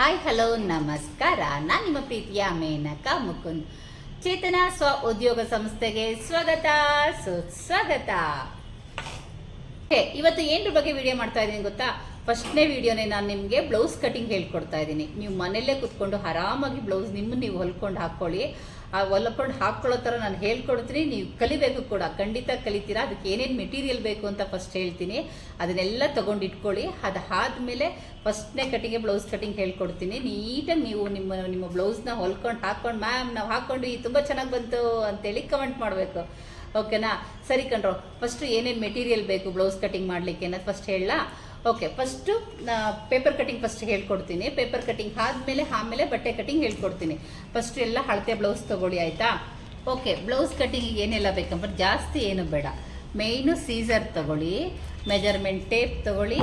Hi hello ನಮಸ್ಕಾರ. ನಾನು ನಿಮ್ಮ ಪ್ರೀತಿಯ ಮೇನಕ ಮುಕುಂದ್. ಚೇತನ ಸ್ವ ಉದ್ಯೋಗ ಸಂಸ್ಥೆಗೆ ಸ್ವಾಗತ. ಸುಸ್ವಾಗತ ಇವತ್ತು ಏನ್ರ ಬಗ್ಗೆ ವಿಡಿಯೋ ಮಾಡ್ತಾ ಇದ್ದೀನಿ ಗೊತ್ತಾ? ಫಸ್ಟ್ನೇ ವಿಡಿಯೋನೇ ನಾನು ನಿಮಗೆ ಬ್ಲೌಸ್ ಕಟಿಂಗ್ ಹೇಳ್ಕೊಡ್ತಾ ಇದ್ದೀನಿ. ನೀವು ಮನೆಯಲ್ಲೇ ಕುತ್ಕೊಂಡು ಆರಾಮಾಗಿ ಬ್ಲೌಸ್ ನಿಮ್ಮ ನೀವು ಹೊಲ್ಕೊಂಡು ಹಾಕ್ಕೊಳ್ಳಿ ಆ ಒಲ್ಕೊಂಡು ಹಾಕ್ಕೊಳ್ಳೋ ಥರ ನಾನು ಹೇಳ್ಕೊಡ್ತೀನಿ. ನೀವು ಕಲಿಬೇಕು ಕೂಡ. ಖಂಡಿತ ಕಲಿತೀರಾ. ಅದಕ್ಕೆ ಏನೇನು ಮೆಟೀರಿಯಲ್ ಬೇಕು ಅಂತ ಫಸ್ಟ್ ಹೇಳ್ತೀನಿ. ಅದನ್ನೆಲ್ಲ ತೊಗೊಂಡು ಇಟ್ಕೊಳ್ಳಿ ಅದಾದಮೇಲೆ ಫಸ್ಟ್ನೇ ಕಟಿಂಗ್ಗೆ ಬ್ಲೌಸ್ ಕಟಿಂಗ್ ಹೇಳ್ಕೊಡ್ತೀನಿ. ನೀಟಾಗಿ ನೀವು ನಿಮ್ಮ ನಿಮ್ಮ ಬ್ಲೌಸ್ನ ಹೊಲ್ಕೊಂಡು ಹಾಕ್ಕೊಂಡು ಮ್ಯಾಮ್ ನಾವು ಹಾಕ್ಕೊಂಡು ತುಂಬ ಚೆನ್ನಾಗಿ ಬಂತು ಅಂತೇಳಿ ಕಮೆಂಟ್ ಮಾಡಬೇಕು. ಓಕೆನಾ ಸರಿ ಕಣ್ರೋ ಫಸ್ಟು ಏನೇನು ಮೆಟೀರಿಯಲ್ ಬೇಕು ಬ್ಲೌಸ್ ಕಟಿಂಗ್ ಮಾಡಲಿಕ್ಕೆ ಅನ್ನೋದು first ಹೇಳಲಾ? Okay first paper cutting first ಹೇಳ್ಕೊಡ್ತೀನಿ. ಪೇಪರ್ ಕಟಿಂಗ್ ಆದಮೇಲೆ, ಆಮೇಲೆ ಬಟ್ಟೆ ಕಟಿಂಗ್ ಹೇಳ್ಕೊಡ್ತೀನಿ. ಫಸ್ಟ್ ಎಲ್ಲ ಹಳತೆ ಬ್ಲೌಸ್ ತೊಗೊಳ್ಳಿ, ಆಯಿತಾ? ಓಕೆ ಬ್ಲೌಸ್ ಕಟಿಂಗಿಗೆ ಏನೆಲ್ಲ ಬೇಕಂದ್ರೆ ಜಾಸ್ತಿ ಏನು ಬೇಡ. ಮೇಯ್ನು ಸೀಸರ್ ತಗೊಳ್ಳಿ ಮೆಜರ್ಮೆಂಟ್ ಟೇಪ್ ತಗೊಳ್ಳಿ,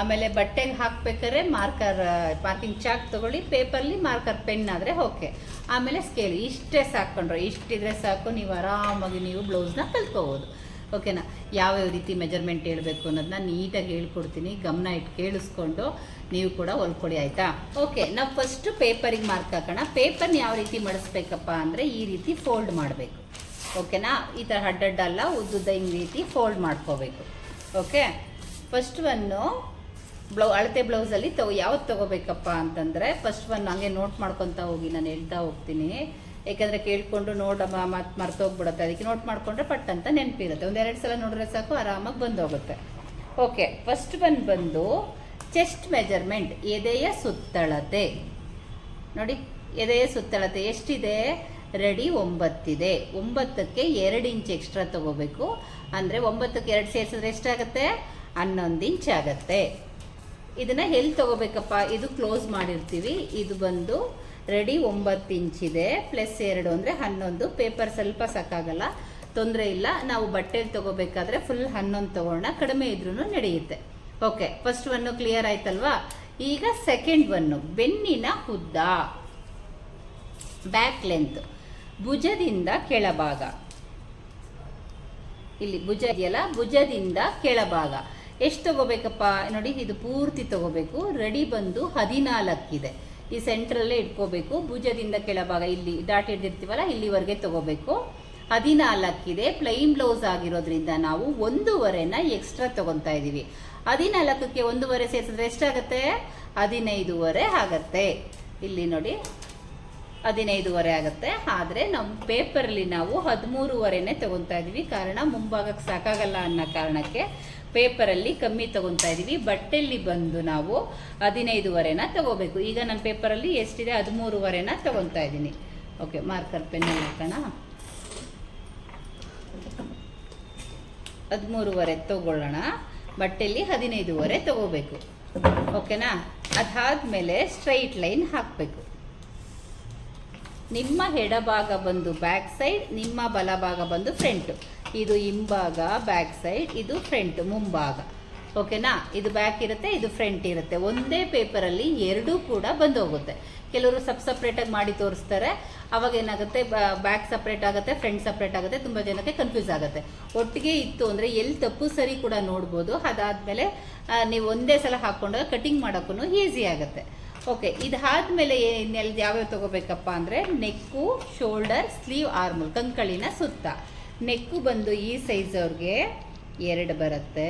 ಆಮೇಲೆ ಬಟ್ಟೆಗೆ ಹಾಕ್ಬೇಕಾದ್ರೆ ಮಾರ್ಕರ್ ಮಾರ್ಕಿಂಗ್ ಚಾಕ್ ತಗೊಳ್ಳಿ ಪೇಪರ್ಲಿ ಮಾರ್ಕರ್ ಪೆನ್ ಆದರೆ ಓಕೆ ಆಮೇಲೆ ಸ್ಕೇಲ್ ಇಷ್ಟೇ ಸಾಕೊಂಡ್ರೆ ಇಷ್ಟಿದ್ರೆ ಸಾಕು, ನೀವು ಆರಾಮಾಗಿ ನೀವು ಬ್ಲೌಸ್ನ ಕಲ್ತ್ಕೋಬೋದು. ಓಕೆನಾ ಯಾವ್ಯಾವ ರೀತಿ ಮೆಜರ್ಮೆಂಟ್ ಹೇಳಬೇಕು ಅನ್ನೋದನ್ನ ನೀಟಾಗಿ ಹೇಳ್ಕೊಡ್ತೀನಿ, ಗಮನ ಇಟ್ಟು ಕೇಳಿಸ್ಕೊಂಡು ನೀವು ಕೂಡ ಹೊಲ್ಕೊಡಿ ಆಯಿತಾ? ಓಕೆ ನಾವು ಫಸ್ಟು ಪೇಪರಿಗೆ ಮಾರ್ಕ್ ಹಾಕೋಣ. ಪೇಪರ್ನ ಯಾವ ರೀತಿ ಮಡಿಸ್ಬೇಕಪ್ಪ ಅಂದರೆ ಈ ರೀತಿ ಫೋಲ್ಡ್ ಮಾಡಬೇಕು. ಓಕೆನಾ? ಈ ಥರ ಅಡ್ಡಡ್ಡಲ್ಲ ಉದ್ದುದ್ದ ಹಿಂಗೆ ರೀತಿ ಫೋಲ್ಡ್ ಮಾಡ್ಕೋಬೇಕು. ಓಕೆ? ಫಸ್ಟ್ ಒನ್ನು ಬ್ಲೌ, ಅಳತೆ ಬ್ಲೌಸಲ್ಲಿ ತಗೋ ಯಾವ್ದು ತೊಗೋಬೇಕಪ್ಪ ಅಂತಂದರೆ ಫಸ್ಟ್ ಒನ್ ಹಂಗೆ ನೋಟ್ ಮಾಡ್ಕೊತಾ ಹೋಗಿ, ನಾನು ಹೇಳ್ತಾ ಹೋಗ್ತೀನಿ. ಏಕೆಂದರೆ ಕೇಳಿಕೊಂಡು ನೋಡ ಮತ್ತು ಮರ್ತೋಗ್ಬಿಡುತ್ತೆ. ಅದಕ್ಕೆ ನೋಟ್ ಮಾಡಿಕೊಂಡ್ರೆ ಪಟ್ ಅಂತ ನೆನಪಿರುತ್ತೆ. ಒಂದೆರಡು ಸಲ ನೋಡಿದ್ರೆ ಸಾಕು, ಆರಾಮಾಗಿ ಬಂದೋಗುತ್ತೆ. ಓಕೆ ಫಸ್ಟ್ ಒನ್ ಬಂದು ಚೆಸ್ಟ್ ಮೆಜರ್ಮೆಂಟ್ ಎದೆಯ ಸುತ್ತಳತೆ. ನೋಡಿ, ಎದೆಯ ಸುತ್ತಳತೆ ಎಷ್ಟಿದೆ? ರೆಡಿ ಒಂಬತ್ತಿದೆ. ಒಂಬತ್ತಕ್ಕೆ ಎರಡು ಇಂಚ್ ಎಕ್ಸ್ಟ್ರಾ ತಗೋಬೇಕು. ಅಂದರೆ ಒಂಬತ್ತಕ್ಕೆ ಎರಡು ಸೇರಿಸಿದ್ರೆ ಎಷ್ಟಾಗುತ್ತೆ? ಹನ್ನೊಂದು ಇಂಚ್ ಆಗುತ್ತೆ. ಇದನ್ನು ಎಲ್ಲಿ ತಗೋಬೇಕಪ್ಪ? ಇದು ಕ್ಲೋಸ್ ಮಾಡಿರ್ತೀವಿ. ಇದು ಬಂದು ರೆಡಿ ಒಂಬತ್ತು ಇಂಚಿದೆ ಪ್ಲಸ್ ಎರಡು ಅಂದರೆ ಹನ್ನೊಂದು. ಪೇಪರ್ ಸ್ವಲ್ಪ ಸಾಕಾಗಲ್ಲ. ತೊಂದರೆ ಇಲ್ಲ. ನಾವು ಬಟ್ಟೆಲಿ ತೊಗೋಬೇಕಾದ್ರೆ ಫುಲ್ ಹನ್ನೊಂದು ತೊಗೋಣ. ಕಡಿಮೆ ಇದ್ರೂ ನಡೆಯುತ್ತೆ. ಓಕೆ ಫಸ್ಟ್ ಒನ್ನು ಕ್ಲಿಯರ್ ಆಯ್ತಲ್ವಾ? ಈಗ ಸೆಕೆಂಡ್ ಒನ್ನು ಬೆನ್ನಿನ ಉದ್ದ ಬ್ಯಾಕ್ ಲೆಂತ್ ಭುಜದಿಂದ ಕೆಳಭಾಗ. ಇಲ್ಲಿ ಭುಜ ಇದೆಯಲ್ಲ? ಭುಜದಿಂದ ಕೆಳಭಾಗ. ಎಷ್ಟು ತಗೋಬೇಕಪ್ಪ? ನೋಡಿ, ಇದು ಪೂರ್ತಿ ತಗೋಬೇಕು. ರೆಡಿ ಬಂದು ಹದಿನಾಲ್ಕಿದೆ. ಈ ಸೆಂಟ್ರಲ್ಲೇ ಇಟ್ಕೋಬೇಕು. ಭುಜದಿಂದ ಕೆಳಭಾಗ. ಇಲ್ಲಿ ಡಾಟ್ ಹಿಡ್ದಿರ್ತೀವಲ್ಲ, ಇಲ್ಲಿವರೆಗೆ ತಗೋಬೇಕು. ಹದಿನಾಲ್ಕಿದೆ. ಪ್ಲೈನ್ ಬ್ಲೌಸ್ ಆಗಿರೋದ್ರಿಂದ ನಾವು ಒಂದೂವರೆನ ಎಕ್ಸ್ಟ್ರಾ ತಗೊತಾ ಇದ್ದೀವಿ ಹದಿನಾಲ್ಕಕ್ಕೆ ಒಂದೂವರೆ ಸೇರಿಸಿದ್ರೆ ಎಷ್ಟಾಗತ್ತೆ? ಹದಿನೈದುವರೆ ಆಗತ್ತೆ. ಇಲ್ಲಿ ನೋಡಿ ಹದಿನೈದುವರೆ ಆಗುತ್ತೆ. ಆದರೆ ನಮ್ಮ ಪೇಪರಲ್ಲಿ ನಾವು ಹದಿಮೂರುವರೆನೇ ತೊಗೊತಾ ಇದ್ದೀವಿ ಕಾರಣ ಮುಂಭಾಗಕ್ಕೆ ಸಾಕಾಗಲ್ಲ ಅನ್ನೋ ಕಾರಣಕ್ಕೆ ಪೇಪರಲ್ಲಿ ಕಮ್ಮಿ ತೊಗೊತಾ ಇದ್ದೀವಿ ಬಟ್ಟೆಯಲ್ಲಿ ಬಂದು ನಾವು ಹದಿನೈದುವರೆನ ತಗೋಬೇಕು. ಈಗ ನನ್ನ ಪೇಪರಲ್ಲಿ ಎಷ್ಟಿದೆ? ಹದಿಮೂರುವರೆನ ತೊಗೊತಾ ಇದ್ದೀನಿ ಓಕೆ, ಮಾರ್ಕರ್ ಪೆನ್ ಹಾಕೋಣ. ಹದಿಮೂರುವರೆ ತೊಗೊಳ್ಳೋಣ. ಬಟ್ಟೆಯಲ್ಲಿ ಹದಿನೈದುವರೆ ತಗೋಬೇಕು. ಓಕೆನಾ? ಅದಾದಮೇಲೆ ಸ್ಟ್ರೈಟ್ ಲೈನ್ ಹಾಕಬೇಕು. ನಿಮ್ಮ ಎಡಭಾಗ ಬಂದು ಬ್ಯಾಕ್ ಸೈಡ್, ನಿಮ್ಮ ಬಲಭಾಗ ಬಂದು ಫ್ರಂಟ್. ಇದು ಹಿಂಭಾಗ, ಬ್ಯಾಕ್ ಸೈಡ್, ಇದು ಫ್ರಂಟ್, ಮುಂಭಾಗ. ಓಕೆನಾ? ಇದು ಬ್ಯಾಕ್ ಇರುತ್ತೆ, ಇದು ಫ್ರಂಟ್ ಇರುತ್ತೆ. ಒಂದೇ ಪೇಪರಲ್ಲಿ ಎರಡೂ ಕೂಡ ಬಂದು ಹೋಗುತ್ತೆ. ಕೆಲವರು ಸಬ್ ಸಪ್ರೇಟಾಗಿ ಮಾಡಿ ತೋರಿಸ್ತಾರೆ. ಅವಾಗ ಏನಾಗುತ್ತೆ? ಬ್ಯಾಕ್ ಸಪ್ರೇಟ್ ಆಗುತ್ತೆ, ಫ್ರಂಟ್ ಸಪ್ರೇಟ್ ಆಗುತ್ತೆ, ತುಂಬ ಜನಕ್ಕೆ ಕನ್ಫ್ಯೂಸ್ ಆಗುತ್ತೆ. ಒಟ್ಟಿಗೆ ಇತ್ತು ಅಂದರೆ ಎಲ್ಲಿ ತಪ್ಪು ಸರಿ ಕೂಡ ನೋಡ್ಬೋದು. ಅದಾದಮೇಲೆ ನೀವು ಒಂದೇ ಸಲ ಹಾಕ್ಕೊಂಡಾಗ ಕಟಿಂಗ್ ಮಾಡೋಕ್ಕೂ ಈಸಿ ಆಗುತ್ತೆ. ಓಕೆ ಇದಾದ್ಮೇಲೆ ಏನೆಲ್ಲ ಯಾವ್ಯಾವ ತಗೋಬೇಕಪ್ಪ ಅಂದರೆ ನೆಕ್ಕು ಶೋಲ್ಡರ್ ಸ್ಲೀವ್ ಆರ್ಮಲ್ ಕಂಕಳಿನ ಸುತ್ತ. ನೆಕ್ಕು ಬಂದು ಈ ಸೈಜ್ ಅವ್ರಿಗೆ ಎರಡು ಬರುತ್ತೆ.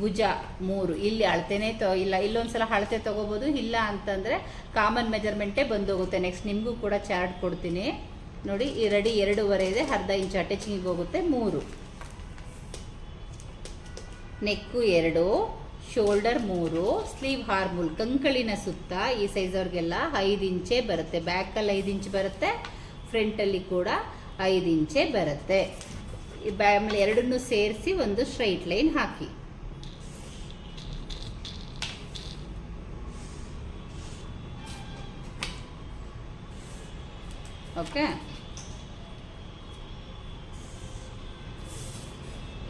ಭುಜ ಮೂರು. ಇಲ್ಲಿ ಅಳತೆನೇ ತೊ ಇಲ್ಲ ಇಲ್ಲೊಂದು ಸಲ ಅಳತೆ ತೊಗೋಬೋದು. ಇಲ್ಲ ಅಂತಂದರೆ ಕಾಮನ್ ಮೆಜರ್ಮೆಂಟೇ ಬಂದೋಗುತ್ತೆ. ನೆಕ್ಸ್ಟ್ ನಿಮಗೂ ಕೂಡ ಚಾರ್ಟ್ ಕೊಡ್ತೀನಿ. ನೋಡಿ, ಈ ರೆಡಿ ಎರಡೂವರೆ ಇದೆ. ಅರ್ಧ ಇಂಚ್ ಅಟ್ಯಾಚಿಂಗಿಗೆ ಹೋಗುತ್ತೆ ಮೂರು. ನೆಕ್ಕು ಎರಡು. ಶೋಲ್ಡರ್ ಮೂರು, ಸ್ಲೀವ್ ಹಾರ್ಮುಲ್ ಕಂಕಳಿನ ಸುತ್ತ ಈ ಸೈಜ್ ಅವ್ರಿಗೆಲ್ಲ ಐದು ಇಂಚೇ ಬರುತ್ತೆ. ಬ್ಯಾಕಲ್ಲಿ ಐದು ಇಂಚ್ ಬರುತ್ತೆ, ಫ್ರಂಟಲ್ಲಿ ಕೂಡ ಐದು ಇಂಚೇ ಬರುತ್ತೆ. ಆಮೇಲೆ ಎರಡನ್ನೂ ಸೇರಿಸಿ ಒಂದು ಸ್ಟ್ರೈಟ್ ಲೈನ್ ಹಾಕಿ. ಓಕೆ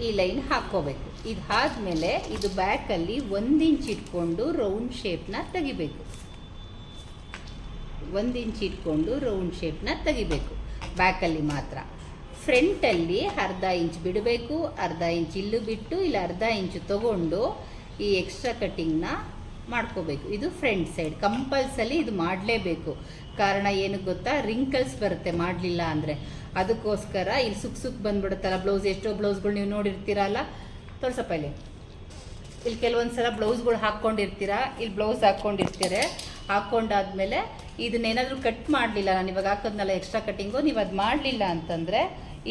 ಈ ಲೈನ್ ಹಾಕ್ಕೋಬೇಕು. ಆದಮೇಲೆ ಇದು ಬ್ಯಾಕಲ್ಲಿ ಒಂದು ಇಂಚ್ ಇಟ್ಕೊಂಡು ರೌಂಡ್ ಶೇಪ್ನ ತೆಗಿಬೇಕು. ಒಂದು ಇಂಚ್ ಇಟ್ಕೊಂಡು ರೌಂಡ್ ಶೇಪ್ನ ತೆಗಿಬೇಕು. ಬ್ಯಾಕಲ್ಲಿ ಮಾತ್ರ. ಫ್ರಂಟಲ್ಲಿ ಅರ್ಧ ಇಂಚ್ ಬಿಡಬೇಕು, ಅರ್ಧ ಇಂಚ್ ಇಲ್ಲೂ ಬಿಟ್ಟು ಇಲ್ಲ ಅರ್ಧ ಇಂಚ್ ತಗೊಂಡು ಈ ಎಕ್ಸ್ಟ್ರಾ ಕಟ್ಟಿಂಗ್ನ ಮಾಡ್ಕೋಬೇಕು. ಇದು ಫ್ರಂಟ್ ಸೈಡ್ ಕಂಪಲ್ಸರಿ ಇದು ಮಾಡಲೇಬೇಕು. ಕಾರಣ ಏನು ಗೊತ್ತಾ? ರಿಂಕಲ್ಸ್ ಬರುತ್ತೆ ಮಾಡಲಿಲ್ಲ ಅಂದರೆ. ಅದಕ್ಕೋಸ್ಕರ ಇಲ್ಲಿ ಸುಕ್ ಸುಕ್ ಬಂದ್ಬಿಡುತ್ತಲ್ಲ ಬ್ಲೌಸ್ ಎಷ್ಟೋ ಬ್ಲೌಸ್ಗಳು ನೀವು ನೋಡಿರ್ತೀರಲ್ಲ? ತೋರ್ಸಪ್ಪ ಇಲ್ಲಿ. ಇಲ್ಲಿ ಕೆಲವೊಂದು ಸಲ ಬ್ಲೌಸ್ಗಳು ಹಾಕ್ಕೊಂಡಿರ್ತೀರ? ಇಲ್ಲಿ ಬ್ಲೌಸ್ ಹಾಕ್ಕೊಂಡಿರ್ತೀರ. ಹಾಕ್ಕೊಂಡಾದ್ಮೇಲೆ ಇದನ್ನೇನಾದರೂ ಕಟ್ ಮಾಡಲಿಲ್ಲ ನಾನು, ಇವಾಗ ಹಾಕೋದ್ನಲ್ಲ ಎಕ್ಸ್ಟ್ರಾ ಕಟ್ಟಿಂಗು ನೀವು ಅದು ಮಾಡಲಿಲ್ಲ ಅಂತಂದರೆ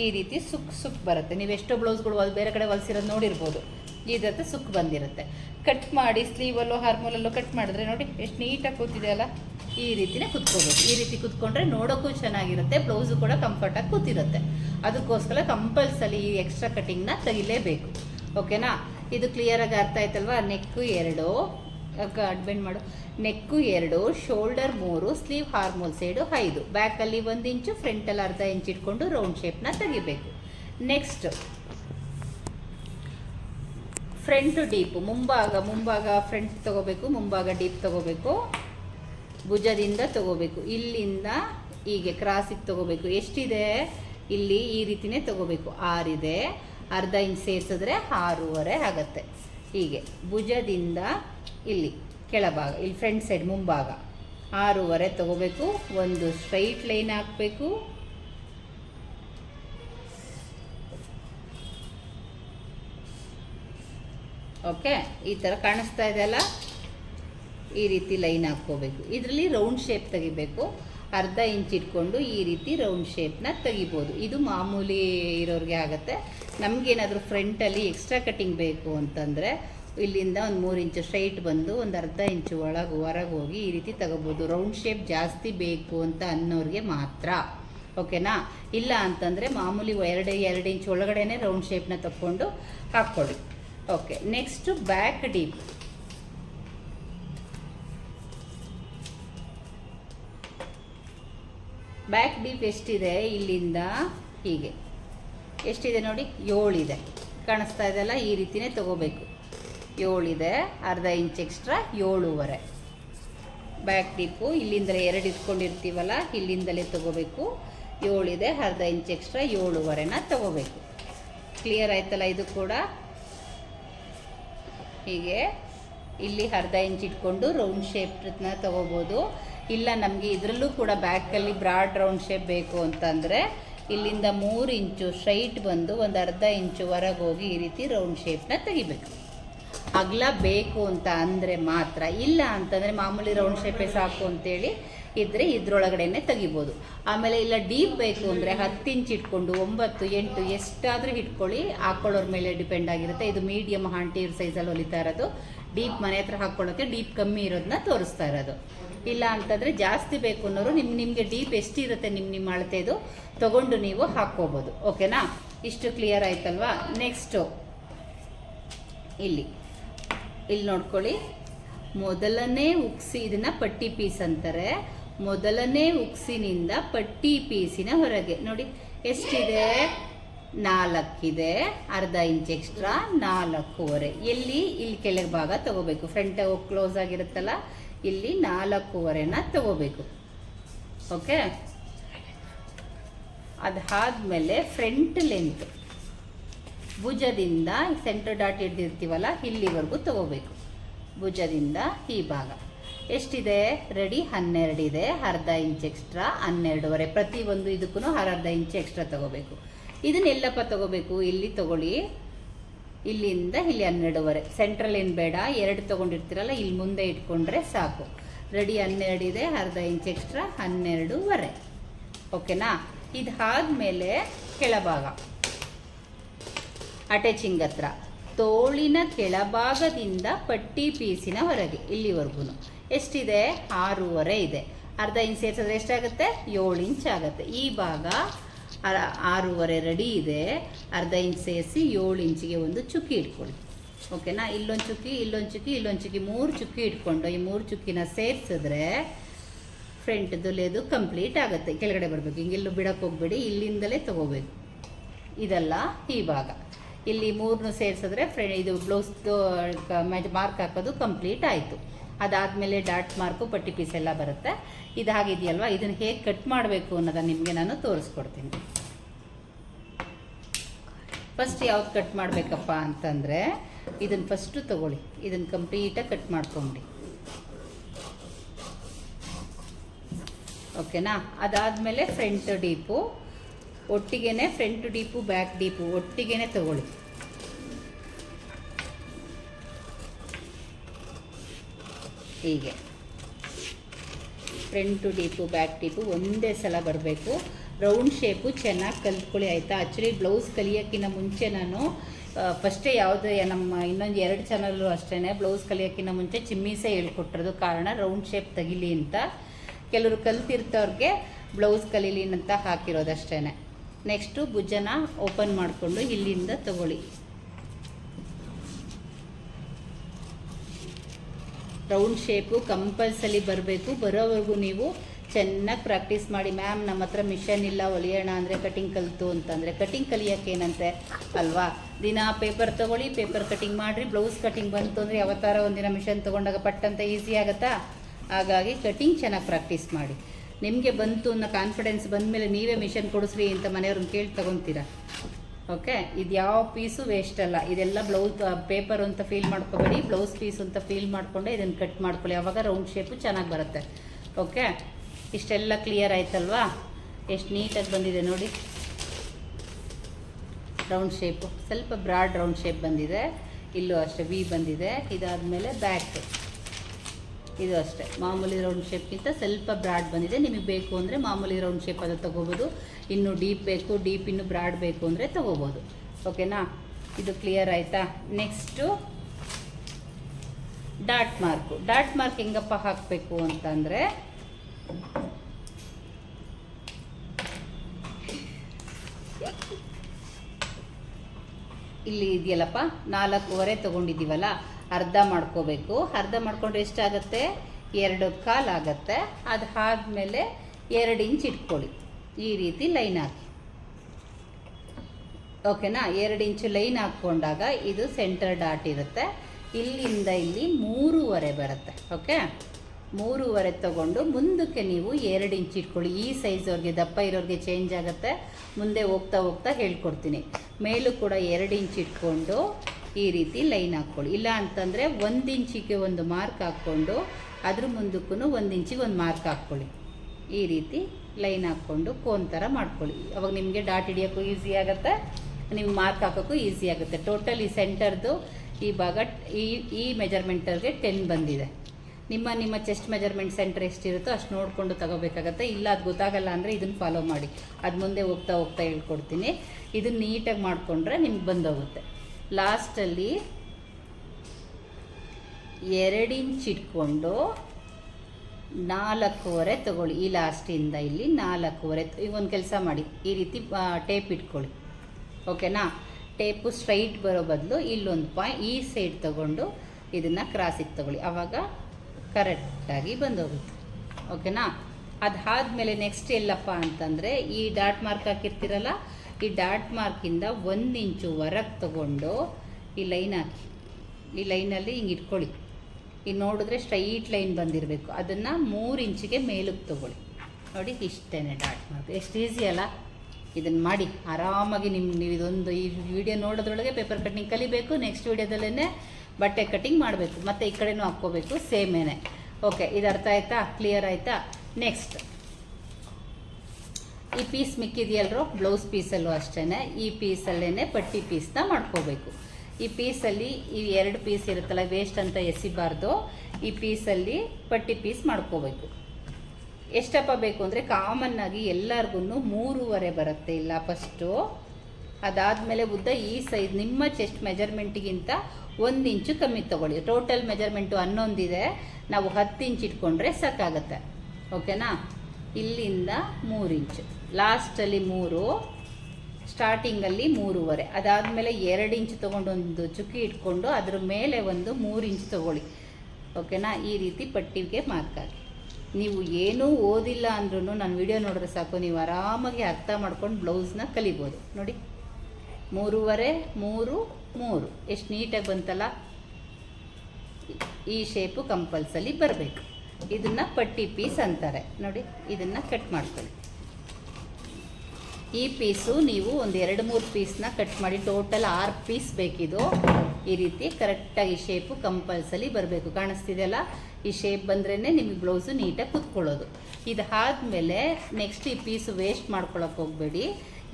ಈ ರೀತಿ ಸುಕ್ ಸುಕ್ ಬರುತ್ತೆ. ನೀವು ಎಷ್ಟೋ ಬ್ಲೌಸ್ಗಳು ಬೇರೆ ಕಡೆ ಹೊಲ್ಸಿರೋದು ನೋಡಿರ್ಬೋದು. ಇದರತ್ತೆ ಸುಕ್ ಬಂದಿರುತ್ತೆ. ಕಟ್ ಮಾಡಿ ಸ್ಲೀವಲ್ಲೋ ಹಾರ್ಮೋಲಲ್ಲೋ ಕಟ್ ಮಾಡಿದ್ರೆ ನೋಡಿ ಎಷ್ಟು ನೀಟಾಗಿ ಕೂತಿದೆಯಲ್ಲ ಈ ರೀತಿನೇ ಕೂತ್ಕೋಬೇಕು ಈ ರೀತಿ ಕೂತ್ಕೊಂಡ್ರೆ ನೋಡೋಕ್ಕೂ ಚೆನ್ನಾಗಿರುತ್ತೆ, ಬ್ಲೌಸು ಕೂಡ ಕಂಫರ್ಟಾಗಿ ಕೂತಿರುತ್ತೆ. ಅದಕ್ಕೋಸ್ಕರ ಕಂಪಲ್ಸರಿ ಈ ಎಕ್ಸ್ಟ್ರಾ ಕಟಿಂಗ್ನ ತೆಗಿಲೇಬೇಕು. ಓಕೆನಾ ಇದು ಕ್ಲಿಯರಾಗಿ ಅರ್ಥ ಆಯ್ತಲ್ವಾ? ನೆಕ್ಕು ಎರಡು ಅಡ್ಬೆಂಡ್ ಮಾಡು. ನೆಕ್ಕು ಎರಡು ಶೋಲ್ಡರ್ ಮೂರು ಸ್ಲೀವ್ ಹಾರ್ಮೋಲ್ ಸೈಡು ಐದು. ಬ್ಯಾಕಲ್ಲಿ ಒಂದು ಇಂಚು ಫ್ರಂಟಲ್ಲಿ ಅರ್ಧ ಇಂಚ್ ಇಟ್ಕೊಂಡು ರೌಂಡ್ ಶೇಪ್ನ ತೆಗಿಬೇಕು. ನೆಕ್ಸ್ಟ್ ಫ್ರಂಟ್ ಡೀಪ್ ಮುಂಭಾಗ ಮುಂಭಾಗ ಫ್ರಂಟ್ ತಗೋಬೇಕು, ಮುಂಭಾಗ ಡೀಪ್ ತಗೋಬೇಕು. ಭುಜದಿಂದ ತಗೋಬೇಕು. ಇಲ್ಲಿಂದ ಹೀಗೆ ಕ್ರಾಸಿಗೆ ತಗೋಬೇಕು. ಎಷ್ಟಿದೆ? ಇಲ್ಲಿ ಈ ರೀತಿನೇ ತಗೋಬೇಕು. ಆರಿದೆ. ಅರ್ಧ ಇಂಚ್ ಸೇರಿಸಿದ್ರೆ ಆರೂವರೆ ಆಗತ್ತೆ. ಹೀಗೆ. ಭುಜದಿಂದ ಇಲ್ಲಿ, ಕೆಳಭಾಗ, ಇಲ್ಲಿ ಫ್ರಂಟ್ ಸೈಡ್ ಮುಂಭಾಗ. ಆರೂವರೆ ತಗೋಬೇಕು, ಒಂದು ಸ್ಟ್ರೈಟ್ ಲೈನ್ ಹಾಕಬೇಕು. ಓಕೆ ಈ ಥರ ಕಾಣಿಸ್ತಾ ಇದೆಯಲ್ಲ ಈ ರೀತಿ ಲೈನ್ ಹಾಕ್ಕೋಬೇಕು. ಇದರಲ್ಲಿ ರೌಂಡ್ ಶೇಪ್ ತೆಗಿಬೇಕು. ಅರ್ಧ ಇಂಚ್ ಇಟ್ಕೊಂಡು ಈ ರೀತಿ ರೌಂಡ್ ಶೇಪ್ನ ತೆಗಿಬೋದು. ಇದು ಮಾಮೂಲಿ ಇರೋರಿಗೆ ಆಗುತ್ತೆ. ನಮಗೇನಾದರೂ ಫ್ರಂಟಲ್ಲಿ ಎಕ್ಸ್ಟ್ರಾ ಕಟ್ಟಿಂಗ್ ಬೇಕು ಅಂತಂದರೆ ಇಲ್ಲಿಂದ ಒಂದು ಮೂರು ಇಂಚು ಸ್ಟ್ರೈಟ್ ಬಂದು ಒಂದು ಅರ್ಧ ಇಂಚು ಒಳಗೆ, ಹೊರಗೆ ಹೋಗಿ ಈ ರೀತಿ ತಗೋಬೋದು. ರೌಂಡ್ ಶೇಪ್ ಜಾಸ್ತಿ ಬೇಕು ಅಂತ ಅನ್ನೋರಿಗೆ ಮಾತ್ರ. ಓಕೆನಾ ಇಲ್ಲ ಅಂತಂದರೆ ಮಾಮೂಲಿ ಎರಡು ಎರಡು ಇಂಚು ಒಳಗಡೆನೇ ರೌಂಡ್ ಶೇಪ್ನ ತಗೊಂಡು ಹಾಕ್ಕೊಳ್ಳಿ. Okay next back deep back deep ಎಷ್ಟಿದೆ? ಇಲ್ಲಿಂದ ಹೀಗೆ. ಎಷ್ಟಿದೆ ನೋಡಿ? ಏಳಿದೆ. ಕಾಣಿಸ್ತಾ ಇದೆಯಲ್ಲ ಈ ರೀತಿಯೇ ತಗೋಬೇಕು. ಏಳಿದೆ, ಅರ್ಧ ಇಂಚ್ ಎಕ್ಸ್ಟ್ರಾ ಏಳೂವರೆ. ಬ್ಯಾಕ್ ಡಿಪ್ಪು ಇಲ್ಲಿಂದಲೇ ಎರಡು ಇಟ್ಕೊಂಡಿರ್ತೀವಲ್ಲ, ಇಲ್ಲಿಂದಲೇ ತಗೋಬೇಕು. ಏಳಿದೆ, ಅರ್ಧ ಇಂಚ್ ಎಕ್ಸ್ಟ್ರಾ ಏಳುವರೆನ ತಗೋಬೇಕು. ಕ್ಲಿಯರ್ ಆಯ್ತಲ್ಲ ಇದು ಕೂಡ? ಹೀಗೆ, ಇಲ್ಲಿ ಅರ್ಧ ಇಂಚ್ ಇಟ್ಕೊಂಡು ರೌಂಡ್ ಶೇಪ್ನ ತಗೋಬೋದು. ಇಲ್ಲ ನಮಗೆ ಇದರಲ್ಲೂ ಕೂಡ ಬ್ಯಾಕಲ್ಲಿ ಬ್ರಾಡ್ ರೌಂಡ್ ಶೇಪ್ ಬೇಕು ಅಂತಂದರೆ, ಇಲ್ಲಿಂದ ಮೂರು ಇಂಚು ಸ್ಟ್ರೈಟ್ ಬಂದು ಒಂದು ಅರ್ಧ ಇಂಚು ಹೊರಗೆ ಹೋಗಿ ಈ ರೀತಿ ರೌಂಡ್ ಶೇಪ್ನ ತೆಗಿಬೇಕು. ಅಗಲ ಬೇಕು ಅಂತ ಅಂದರೆ ಮಾತ್ರ. ಇಲ್ಲ ಅಂತಂದರೆ ಮಾಮೂಲಿ ರೌಂಡ್ ಶೇಪೇ ಸಾಕು ಅಂತೇಳಿ ಇದ್ದರೆ ಇದ್ರೊಳಗಡೆನೆ ತೆಗಿಬೋದು. ಆಮೇಲೆ ಇಲ್ಲ ಡೀಪ್ ಬೇಕು ಅಂದರೆ ಹತ್ತು ಇಂಚ್ ಇಟ್ಕೊಂಡು ಒಂಬತ್ತು, ಎಂಟು ಎಷ್ಟಾದರೂ ಇಟ್ಕೊಳ್ಳಿ ಹಾಕ್ಕೊಳ್ಳೋರ ಮೇಲೆ ಡಿಪೆಂಡ್ ಆಗಿರುತ್ತೆ. ಇದು ಮೀಡಿಯಮ್ ಹಾಂಟಿ ಸೈಜಲ್ಲಿ ಹೊಲಿತಾ ಇರೋದು. ಡೀಪ್ ಮನೆ ಹತ್ರ ಹಾಕ್ಕೊಳ್ಳೋಕ್ಕೆ ಡೀಪ್ ಕಮ್ಮಿ ಇರೋದನ್ನ ತೋರಿಸ್ತಾ ಇರೋದು. ಇಲ್ಲ ಅಂತಂದರೆ ಜಾಸ್ತಿ ಬೇಕು ಅನ್ನೋರು ನಿಮ್ಮ ನಿಮಗೆ ಡೀಪ್ ಎಷ್ಟಿರುತ್ತೆ ನಿಮ್ಮ ನಿಮ್ಮ ಅಳತೆದು ತೊಗೊಂಡು ನೀವು ಹಾಕ್ಕೋಬೋದು. ಓಕೆನಾ ಇಷ್ಟು ಕ್ಲಿಯರ್ ಆಯ್ತಲ್ವಾ? ನೆಕ್ಸ್ಟು ಇಲ್ಲಿ. ಇಲ್ಲಿ ನೋಡ್ಕೊಳ್ಳಿ. ಮೊದಲನೇ ಉಕ್ಸಿ ಇದನ್ನ ಪಟ್ಟಿ ಪೀಸ್ ಅಂತಾರೆ. ಮೊದಲನೇ ಉಕ್ಸಿನಿಂದ ಪಟ್ಟಿ ಪೀಸಿನ ಹೊರಗೆ. ನೋಡಿ, ಎಷ್ಟಿದೆ? ನಾಲ್ಕಿದೆ. ಅರ್ಧ ಇಂಚ್ ಎಕ್ಸ್ಟ್ರಾ, ನಾಲ್ಕೂವರೆ. ಎಲ್ಲಿ? ಇಲ್ಲಿ ಕೆಳಗೆ ಭಾಗ ತಗೋಬೇಕು. ಫ್ರಂಟ್ ಕ್ಲೋಸ್ ಆಗಿರುತ್ತಲ್ಲ, ಇಲ್ಲಿ ನಾಲ್ಕೂವರೆನ ತಗೋಬೇಕು. ಓಕೆ? ಅದಾದಮೇಲೆ ಫ್ರಂಟ್ ಲೆಂತ್. ಭುಜದಿಂದ ಸೆಂಟರ್ ಡಾಟ್ ಹಿಡ್ದಿರ್ತೀವಲ್ಲ, ಇಲ್ಲಿವರೆಗೂ ತಗೋಬೇಕು. ಭುಜದಿಂದ ಈ ಭಾಗ. ಎಷ್ಟಿದೆ? ರೆಡಿ ಹನ್ನೆರಡಿದೆ ಅರ್ಧ ಇಂಚ್ ಎಕ್ಸ್ಟ್ರಾ ಹನ್ನೆರಡುವರೆ. ಪ್ರತಿಯೊಂದು ಇದಕ್ಕೂ ಅರ್ಧ ಇಂಚ್ ಎಕ್ಸ್ಟ್ರಾ ತಗೋಬೇಕು. ಇದನ್ನೆಲ್ಲಪ್ಪ ತಗೋಬೇಕು? ಇಲ್ಲಿ ತಗೊಳ್ಳಿ. ಇಲ್ಲಿಂದ ಇಲ್ಲಿ ಹನ್ನೆರಡೂವರೆ. ಸೆಂಟ್ರಲ್ ಏನು ಬೇಡ? ಎರಡು ತೊಗೊಂಡಿರ್ತೀರಲ್ಲ, ಇಲ್ಲಿ ಮುಂದೆ ಇಟ್ಕೊಂಡ್ರೆ ಸಾಕು. ರೆಡಿ ಹನ್ನೆರಡಿದೆ ಅರ್ಧ ಇಂಚ್ ಎಕ್ಸ್ಟ್ರಾ ಹನ್ನೆರಡೂವರೆ. ಓಕೆನಾ ಇದಾದಮೇಲೆ ಕೆಳಭಾಗ. ಅಟ್ಯಾಚಿಂಗ್ ಹತ್ರ ತೋಳಿನ ಕೆಳಭಾಗದಿಂದ ಪಟ್ಟಿ ಪೀಸಿನ ಹೊರಗೆ ಇಲ್ಲಿವರೆಗೂ ಎಷ್ಟಿದೆ? ಆರೂವರೆ ಇದೆ. ಅರ್ಧ ಇಂಚ್ ಸೇರಿಸಿದ್ರೆ ಎಷ್ಟಾಗುತ್ತೆ? ಏಳು ಇಂಚ್ ಆಗುತ್ತೆ. ಈ ಭಾಗ ಆರೂವರೆ ರೆಡಿ ಇದೆ. ಅರ್ಧ ಇಂಚ್ ಸೇರಿಸಿ ಏಳು ಇಂಚಿಗೆ ಒಂದು ಚುಕ್ಕಿ ಇಟ್ಕೊಳ್ಳಿ. ಓಕೆನಾ? ಇಲ್ಲೊಂದು ಚುಕ್ಕಿ ಇಲ್ಲೊಂದು ಚುಕ್ಕಿ ಇಲ್ಲೊಂದು ಚುಕ್ಕಿ, ಮೂರು ಚುಕ್ಕಿ ಇಟ್ಕೊಂಡು ಈ ಮೂರು ಚುಕ್ಕಿನ ಸೇರಿಸಿದ್ರೆ ಫ್ರಂಟ್ದು ಲೇದು ಕಂಪ್ಲೀಟ್ ಆಗುತ್ತೆ. ಕೆಳಗಡೆ ಬರಬೇಕು. ಹಿಂಗೆಲ್ಲೂ ಬಿಡಕ್ಕೆ ಹೋಗಬೇಡಿ. ಇಲ್ಲಿಂದಲೇ ತಗೋಬೇಕು. ಇದೆಲ್ಲ ಈ ಭಾಗ. ಇಲ್ಲಿ ಮೂರನ್ನು ಸೇರಿಸಿದ್ರೆ ಫ್ರೆ ಇದು ಬ್ಲೌಸ್ದು ಮಾರ್ಕ್ ಹಾಕೋದು ಕಂಪ್ಲೀಟ್ ಆಯಿತು. ಅದಾದಮೇಲೆ ಡಾಟ್ ಮಾರ್ಕು ಪಟ್ಟಿ ಪೀಸ್ ಎಲ್ಲ ಬರುತ್ತೆ. ಇದು ಹಾಗಿದೆಯಲ್ವಾ? ಇದನ್ನು ಹೇಗೆ ಕಟ್ ಮಾಡಬೇಕು ಅನ್ನೋದನ್ನು ನಿಮಗೆ ನಾನು ತೋರಿಸ್ಕೊಡ್ತೀನಿ. ಫಸ್ಟ್ ಯಾವ್ದು ಕಟ್ ಮಾಡಬೇಕಪ್ಪ ಅಂತಂದರೆ ಇದನ್ನು ಫಸ್ಟು ತೊಗೊಳ್ಳಿ. ಇದನ್ನು ಕಂಪ್ಲೀಟಾಗಿ ಕಟ್ ಮಾಡ್ಕೊಂಬಿಡಿ ಓಕೆನಾ ಅದಾದಮೇಲೆ ಫ್ರಂಟ್ ಡೀಪು ಒಟ್ಟಿಗೆನೆ ಫ್ರಂಟ್ ಡೀಪು ಬ್ಯಾಕ್ ಡೀಪು ಒಟ್ಟಿಗೆನೆ ತಗೊಳ್ಳಿ. ಹೀಗೆ. ಫ್ರಂಟು ಡೀಪು ಬ್ಯಾಕ್ ಡೀಪು ಒಂದೇ ಸಲ ಬರಬೇಕು. ರೌಂಡ್ ಶೇಪು ಚೆನ್ನಾಗಿ ಕಲ್ತ್ಕೊಳ್ಳಿ ಆಯಿತಾ? ಆ್ಯಕ್ಚುಲಿ ಬ್ಲೌಸ್ ಕಲಿಯೋಕ್ಕಿಂತ ಮುಂಚೆ ನಾನು ಫಸ್ಟೇ ಯಾವುದೇ ನಮ್ಮ ಇನ್ನೊಂದು ಎರಡು ಚಾನಲ್ಲು ಅಷ್ಟೇ ಬ್ಲೌಸ್ ಕಲಿಯೋಕ್ಕಿಂತ ಮುಂಚೆ ಚಿಮ್ಮೀಸೇ ಹೇಳ್ಕೊಟ್ಟಿರೋದು ಕಾರಣ ರೌಂಡ್ ಶೇಪ್ ತೆಗಿಲಿ ಅಂತ. ಕೆಲವರು ಕಲ್ತಿರ್ತವ್ರಿಗೆ ಬ್ಲೌಸ್ ಕಲೀಲಿ ಅಂತ ಹಾಕಿರೋದು ಅಷ್ಟೇ ನೆಕ್ಸ್ಟು ಭುಜನ ಓಪನ್ ಮಾಡಿಕೊಂಡು ಇಲ್ಲಿಂದ ತಗೊಳ್ಳಿ. ರೌಂಡ್ ಶೇಪು ಕಂಪಲ್ಸರಿ ಬರಬೇಕು. ಬರೋವರೆಗೂ ನೀವು ಚೆನ್ನಾಗಿ ಪ್ರಾಕ್ಟೀಸ್ ಮಾಡಿ. ಮ್ಯಾಮ್ ನಮ್ಮ ಹತ್ರ ಮಿಷನ್ ಇಲ್ಲ, ಹೊಲಿಯೋಣ ಅಂದರೆ ಕಟಿಂಗ್ ಕಲಿತು ಅಂತಂದರೆ ಕಟಿಂಗ್ ಕಲಿಯೋಕ್ಕೇನಂತೆ ಅಲ್ವಾ? ದಿನ ಪೇಪರ್ ತೊಗೊಳ್ಳಿ ಪೇಪರ್ ಕಟಿಂಗ್ ಮಾಡಿರಿ. ಬ್ಲೌಸ್ ಕಟಿಂಗ್ ಬಂತು ಅಂದರೆ ಯಾವತ್ತಾರ ಒಂದಿನ ಮಿಷನ್ ತೊಗೊಂಡಾಗ ಪಟ್ಟಂತ ಈಸಿ ಆಗುತ್ತಾ? ಹಾಗಾಗಿ ಕಟಿಂಗ್ ಚೆನ್ನಾಗಿ ಪ್ರಾಕ್ಟೀಸ್ ಮಾಡಿ. ನಿಮಗೆ ಬಂತು ಅನ್ನೋ ಕಾನ್ಫಿಡೆನ್ಸ್ ಬಂದಮೇಲೆ ನೀವೇ ಮಿಷನ್ ಕೊಡಿಸ್ರಿ ಅಂತ ಮನೆಯವ್ರನ್ನ ಕೇಳಿ ತೊಗೊತೀರ? ಓಕೆ ಇದು ಯಾವ ಪೀಸು ವೇಸ್ಟ್ ಅಲ್ಲ. ಇದೆಲ್ಲ ಬ್ಲೌಸ್ ಪೇಪರ್ ಅಂತ ಫೀಲ್ ಮಾಡ್ಕೋಬೇಡಿ. ಬ್ಲೌಸ್ ಪೀಸ್ ಅಂತ ಫೀಲ್ ಮಾಡಿಕೊಂಡೆ ಇದನ್ನು ಕಟ್ ಮಾಡ್ಕೊಳ್ಳಿ. ಆವಾಗ ರೌಂಡ್ ಶೇಪು ಚೆನ್ನಾಗಿ ಬರುತ್ತೆ. ಓಕೆ ಇಷ್ಟೆಲ್ಲ ಕ್ಲಿಯರ್ ಆಯ್ತಲ್ವಾ? ಎಷ್ಟು ನೀಟಾಗಿ ಬಂದಿದೆ ನೋಡಿ. ರೌಂಡ್ ಶೇಪು ಸ್ವಲ್ಪ ಬ್ರಾಡ್ ರೌಂಡ್ ಶೇಪ್ ಬಂದಿದೆ. ಇಲ್ಲೂ ಅಷ್ಟೇ ವಿ ಬಂದಿದೆ. ಇದಾದ ಮೇಲೆ ಬ್ಯಾಕ್ ಇದು ಅಷ್ಟೇ. ಮಾಮೂಲಿ ರೌಂಡ್ ಶೇಪ್ಗಿಂತ ಸ್ವಲ್ಪ ಬ್ರಾಡ್ ಬಂದಿದೆ. ನಿಮಗೆ ಬೇಕು ಅಂದರೆ ಮಾಮೂಲಿ ರೌಂಡ್ ಶೇಪ್ ಅದು ತೊಗೋಬೋದು. ಇನ್ನು ಡೀಪ್ ಬೇಕು ಡೀಪ್ ಇನ್ನು ಬ್ರಾಡ್ ಬೇಕು ಅಂದರೆ ತೊಗೋಬೋದು. ಓಕೆನಾ ಇದು ಕ್ಲಿಯರ್ ಆಯಿತಾ? Next dot mark dot mark ಹೆಂಗಪ್ಪ ಹಾಕಬೇಕು ಅಂತಂದರೆ, ಇಲ್ಲಿ ಇದೆಯಲ್ಲಪ್ಪ? ನಾಲ್ಕೂವರೆ ತೊಗೊಂಡಿದ್ದೀವಲ್ಲ? ಅರ್ಧ ಮಾಡ್ಕೋಬೇಕು. ಅರ್ಧ ಮಾಡ್ಕೊಂಡ್ರೆ ಎಷ್ಟಾಗುತ್ತೆ? ಎರಡು ಕಾಲು ಆಗುತ್ತೆ. ಅದು ಆದಮೇಲೆ ಎರಡು ಇಂಚ್ ಇಟ್ಕೊಳ್ಳಿ. ಈ ರೀತಿ ಲೈನ್ ಹಾಕಿ. ಓಕೆನಾ? ಎರಡು ಇಂಚು ಲೈನ್ ಹಾಕ್ಕೊಂಡಾಗ ಇದು ಸೆಂಟರ್ ಡಾಟ್ ಇರುತ್ತೆ. ಇಲ್ಲಿಂದ ಇಲ್ಲಿ ಮೂರುವರೆ ಬರುತ್ತೆ. ಓಕೆ? ಮೂರುವರೆ ತಗೊಂಡು ಮುಂದಕ್ಕೆ ನೀವು ಎರಡು ಇಂಚ್ ಇಟ್ಕೊಳ್ಳಿ. ಈ ಸೈಜ್ ಅವ್ರಿಗೆ ದಪ್ಪ ಇರೋರಿಗೆ ಚೇಂಜ್ ಆಗುತ್ತೆ. ಮುಂದೆ ಹೋಗ್ತಾ ಹೋಗ್ತಾ ಹೇಳ್ಕೊಡ್ತೀನಿ. ಮೇಲೂ ಕೂಡ ಎರಡು ಇಂಚ್ ಇಟ್ಕೊಂಡು ಈ ರೀತಿ ಲೈನ್ ಹಾಕ್ಕೊಳ್ಳಿ. ಇಲ್ಲ ಅಂತಂದರೆ ಒಂದು ಇಂಚಿಗೆ ಒಂದು ಮಾರ್ಕ್ ಹಾಕ್ಕೊಂಡು ಅದ್ರ ಮುಂದಕ್ಕೂ ಒಂದು ಇಂಚಿಗೆ ಒಂದು ಮಾರ್ಕ್ ಹಾಕ್ಕೊಳ್ಳಿ. ಈ ರೀತಿ ಲೈನ್ ಹಾಕ್ಕೊಂಡು ಕೋನ್ ಥರ ಮಾಡ್ಕೊಳ್ಳಿ. ಅವಾಗ ನಿಮಗೆ ಡಾಟ್ ಹಿಡಿಯೋಕ್ಕೂ ಈಸಿ ಆಗುತ್ತೆ, ನಿಮ್ಗೆ ಮಾರ್ಕ್ ಹಾಕೋಕ್ಕೂ ಈಸಿ ಆಗುತ್ತೆ. ಟೋಟಲ್ ಈ ಸೆಂಟರ್ದು ಈ ಭಾಗ, ಈ ಈ ಮೆಜರ್ಮೆಂಟರ್ಗೆ ಟೆನ್ ಬಂದಿದೆ. ನಿಮ್ಮ ನಿಮ್ಮ ಚೆಸ್ಟ್ ಮೆಜರ್ಮೆಂಟ್ ಸೆಂಟರ್ ಎಷ್ಟಿರುತ್ತೋ ಅಷ್ಟು ನೋಡಿಕೊಂಡು ತಗೋಬೇಕಾಗತ್ತೆ. ಇಲ್ಲ ಅದು ಗೊತ್ತಾಗಲ್ಲ ಅಂದರೆ ಇದನ್ನು ಫಾಲೋ ಮಾಡಿ. ಅದು ಮುಂದೆ ಹೋಗ್ತಾ ಹೋಗ್ತಾ ಹೇಳ್ಕೊಡ್ತೀನಿ. ಇದನ್ನು ನೀಟಾಗಿ ಮಾಡಿಕೊಂಡ್ರೆ ನಿಮ್ಗೆ ಬಂದೋಗುತ್ತೆ. ಲಾಸ್ಟಲ್ಲಿ ಎರಡು ಇಂಚ್ ಇಟ್ಕೊಂಡು ನಾಲ್ಕೂವರೆ ತಗೊಳ್ಳಿ. ಈ ಲಾಸ್ಟಿಂದ ಇಲ್ಲಿ ನಾಲ್ಕೂವರೆ ಈಗ ಒಂದು ಕೆಲಸ ಮಾಡಿ. ಈ ರೀತಿ ಟೇಪ್ ಇಟ್ಕೊಳ್ಳಿ. ಓಕೆನಾ? ಟೇಪು ಸ್ಟ್ರೈಟ್ ಬರೋ ಬದಲು ಇಲ್ಲೊಂದು ಪಾಯಿಂಟ್ ಈ ಸೈಡ್ ತಗೊಂಡು ಇದನ್ನು ಕ್ರಾಸಿಗೆ ತಗೊಳ್ಳಿ. ಆವಾಗ ಕರೆಕ್ಟಾಗಿ ಬಂದೋಗುತ್ತೆ. ಓಕೆನಾ? ಅದಾದಮೇಲೆ ನೆಕ್ಸ್ಟ್ ಎಲ್ಲಪ್ಪ ಅಂತಂದರೆ ಈ ಡಾಟ್ ಮಾರ್ಕ್ ಹಾಕಿರ್ತೀರಲ್ಲ ಈ ಡಾಟ್ ಮಾರ್ಕಿಂದ ಒಂದು ಇಂಚು ಹೊರಗೆ ತಗೊಂಡು ಈ ಲೈನ್ ಹಾಕಿ. ಈ ಲೈನಲ್ಲಿ ಹಿಂಗೆ ಇಟ್ಕೊಳ್ಳಿ. ಈಗ ನೋಡಿದ್ರೆ ಸ್ಟ್ರೈಟ್ ಲೈನ್ ಬಂದಿರಬೇಕು. ಅದನ್ನು ಮೂರು ಇಂಚಿಗೆ ಮೇಲಕ್ಕೆ ತಗೊಳ್ಳಿ. ನೋಡಿ ಇಷ್ಟೇ ಡಾಟ್ ಮಾರ್ಕ್. ಎಷ್ಟು ಈಸಿ ಅಲ್ಲ? ಇದನ್ನು ಮಾಡಿ. ಆರಾಮಾಗಿ ನಿಮ್ಮ ನೀವು ಇದೊಂದು ಈ ವಿಡಿಯೋ ನೋಡೋದ್ರೊಳಗೆ ಪೇಪರ್ ಕಟ್ಟಿಂಗ್ ಕಲಿಬೇಕು, ನೆಕ್ಸ್ಟ್ ವಿಡಿಯೋದಲ್ಲೇ ಬಟ್ಟೆ ಕಟ್ಟಿಂಗ್ ಮಾಡಬೇಕು. ಮತ್ತು ಈ ಕಡೆನೂ ಹಾಕ್ಕೋಬೇಕು ಸೇಮೇನೆ ಓಕೆ, ಇದು ಅರ್ಥ ಆಯಿತಾ? ಕ್ಲಿಯರ್ ಆಯಿತಾ? ನೆಕ್ಸ್ಟ್. ಈ ಪೀಸ್ ಮಿಕ್ಕಿದೆಯಲ್ರೋ? ಬ್ಲೌಸ್ ಪೀಸಲ್ಲೂ ಅಷ್ಟೇ ಈ ಪೀಸಲ್ಲೇ ಪಟ್ಟಿ ಪೀಸ್ನ ಮಾಡ್ಕೋಬೇಕು. ಈ ಪೀಸಲ್ಲಿ ಈ ಎರಡು ಪೀಸ್ ಇರುತ್ತಲ್ಲ ವೇಸ್ಟ್ ಅಂತ ಎಸಿಬಾರ್ದು. ಈ ಪೀಸಲ್ಲಿ ಪಟ್ಟಿ ಪೀಸ್ ಮಾಡ್ಕೋಬೇಕು. ಎಷ್ಟಪ್ಪ ಬೇಕು ಅಂದರೆ ಕಾಮನ್ನಾಗಿ ಎಲ್ಲರಿಗೂ ಮೂರುವರೆ ಬರುತ್ತೆ ಇಲ್ಲ ಫಸ್ಟು ಅದಾದಮೇಲೆ ಉದ್ದ ಈ ಸೈಜ್ ನಿಮ್ಮ ಚೆಸ್ಟ್ ಮೆಜರ್ಮೆಂಟ್ಗಿಂತ ಒಂದು ಇಂಚು ಕಮ್ಮಿ ತೊಗೊಳ್ಳಿ. ಟೋಟಲ್ ಮೆಜರ್ಮೆಂಟು ಹನ್ನೊಂದಿದೆ ನಾವು ಹತ್ತು ಇಂಚ್ ಇಟ್ಕೊಂಡ್ರೆ ಸಾಕಾಗತ್ತೆ. ಓಕೆನಾ ಇಲ್ಲಿಂದ ಮೂರು ಇಂಚು. ಲಾಸ್ಟಲ್ಲಿ ಮೂರು, ಸ್ಟಾರ್ಟಿಂಗಲ್ಲಿ ಮೂರುವರೆ. ಅದಾದಮೇಲೆ ಎರಡು ಇಂಚ್ ತೊಗೊಂಡು ಒಂದು ಚುಕ್ಕಿ ಇಟ್ಕೊಂಡು ಅದ್ರ ಮೇಲೆ ಒಂದು ಮೂರು ಇಂಚ್ ತೊಗೊಳ್ಳಿ. ಓಕೆನಾ? ಈ ರೀತಿ ಪಟ್ಟಿಗೆ ಮಾರ್ಕ್ ಹಾಕಿ. ನೀವು ಏನೂ ಓದಿಲ್ಲ ಅಂದ್ರೂ ನಾನು ವಿಡಿಯೋ ನೋಡಿದ್ರೆ ಸಾಕು. ನೀವು ಆರಾಮಾಗಿ ಅರ್ಥ ಮಾಡ್ಕೊಂಡು ಬ್ಲೌಸ್ನ ಕಲಿಬೋದು. ನೋಡಿ. ಮೂರುವರೆ, ಮೂರು ಮೂರು. ಎಷ್ಟು ನೀಟಾಗಿ ಬಂತಲ್ಲ? ಈ ಶೇಪು ಕಂಪಲ್ಸಲಿ ಬರಬೇಕು. ಇದನ್ನು ಪಟ್ಟಿ ಪೀಸ್ ಅಂತಾರೆ. ನೋಡಿ, ಇದನ್ನು ಕಟ್ ಮಾಡ್ಕೊಳ್ಳಿ. ಈ ಪೀಸು ನೀವು ಒಂದು ಎರಡು ಮೂರು ಪೀಸ್ನ ಕಟ್ ಮಾಡಿ ಟೋಟಲ್ ಆರು ಪೀಸ್ ಬೇಕಿದು. ಈ ರೀತಿ ಕರೆಕ್ಟಾಗಿ ಶೇಪು ಕಂಪಲ್ಸರಿ ಬರಬೇಕು. ಕಾಣಿಸ್ತಿದೆಯಲ್ಲ? ಈ ಶೇಪ್ ಬಂದ್ರೇ ನಿಮಗೆ ಬ್ಲೌಸು ನೀಟಾಗಿ ಕುತ್ಕೊಳ್ಳೋದು. ಇದಾದಮೇಲೆ ನೆಕ್ಸ್ಟ್ ಈ ಪೀಸು ವೇಸ್ಟ್ ಮಾಡ್ಕೊಳಕ್ಕೆ ಹೋಗಬೇಡಿ.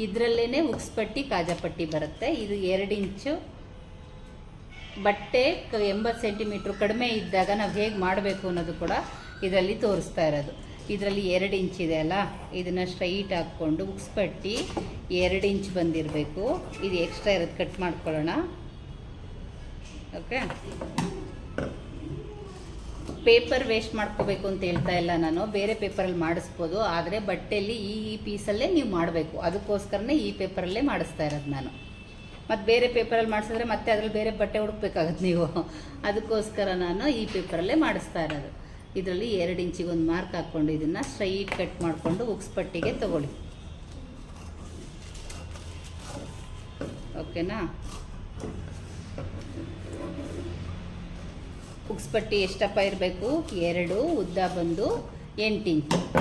ಇದರಲ್ಲೇ ಉಕ್ಸ್ಪಟ್ಟಿ ಕಾಜಾಪಟ್ಟಿ ಬರುತ್ತೆ. ಇದು ಎರಡು ಇಂಚು. ಬಟ್ಟೆ ಎಂಬತ್ತು ಸೆಂಟಿಮೀಟ್ರ್ ಕಡಿಮೆ ಇದ್ದಾಗ ನಾವು ಹೇಗೆ ಮಾಡಬೇಕು ಅನ್ನೋದು ಕೂಡ ಇದರಲ್ಲಿ ತೋರಿಸ್ತಾ ಇರೋದು. ಇದರಲ್ಲಿ ಎರಡು ಇಂಚ್ ಇದೆ ಅಲ್ಲ? ಇದನ್ನು ಸ್ಟ್ರೈಟ್ ಹಾಕ್ಕೊಂಡು ಉಕ್ಸ್ಪಟ್ಟಿ ಎರಡು ಇಂಚ್ ಬಂದಿರಬೇಕು. ಇದು ಎಕ್ಸ್ಟ್ರಾ ಇರೋದು ಕಟ್ ಮಾಡ್ಕೊಳ್ಳೋಣ. ಓಕೆ ಪೇಪರ್ ವೇಸ್ಟ್ ಮಾಡ್ಕೋಬೇಕು ಅಂತ ಹೇಳ್ತಾ ಇಲ್ಲ ನಾನು. ಬೇರೆ ಪೇಪರಲ್ಲಿ ಮಾಡಿಸ್ಬೋದು. ಆದರೆ ಬಟ್ಟೆಯಲ್ಲಿ ಈ ಈ ಪೀಸಲ್ಲೇ ನೀವು ಮಾಡಬೇಕು. ಅದಕ್ಕೋಸ್ಕರನೇ ಈ ಪೇಪರಲ್ಲೇ ಮಾಡಿಸ್ತಾ ಇರೋದು ನಾನು. ಮತ್ತು ಬೇರೆ ಪೇಪರಲ್ಲಿ ಮಾಡಿಸಿದ್ರೆ ಮತ್ತೆ ಅದರಲ್ಲಿ ಬೇರೆ ಬಟ್ಟೆ ಹುಡುಕ್ಬೇಕಾಗತ್ತೆ ನೀವು. ಅದಕ್ಕೋಸ್ಕರ ನಾನು ಈ ಪೇಪರಲ್ಲೇ ಮಾಡಿಸ್ತಾ ಇರೋದು. ಇದರಲ್ಲಿ ಎರಡು ಇಂಚಿಗೆ ಒಂದು ಮಾರ್ಕ್ ಹಾಕ್ಕೊಂಡು ಇದನ್ನು ಸ್ಟ್ರೈಟ್ ಕಟ್ ಮಾಡಿಕೊಂಡು ಉಕ್ಸ್ ಪಟ್ಟಿಗೆ ತಗೊಳ್ಳಿ. ಓಕೆನಾ? ಉಕ್ಸ್ಪಟ್ಟಿ ಎಷ್ಟಪ್ಪ ಇರಬೇಕು? ಎರಡು, ಉದ್ದ ಬಂದು ಎಂಟು ಇಂಚು.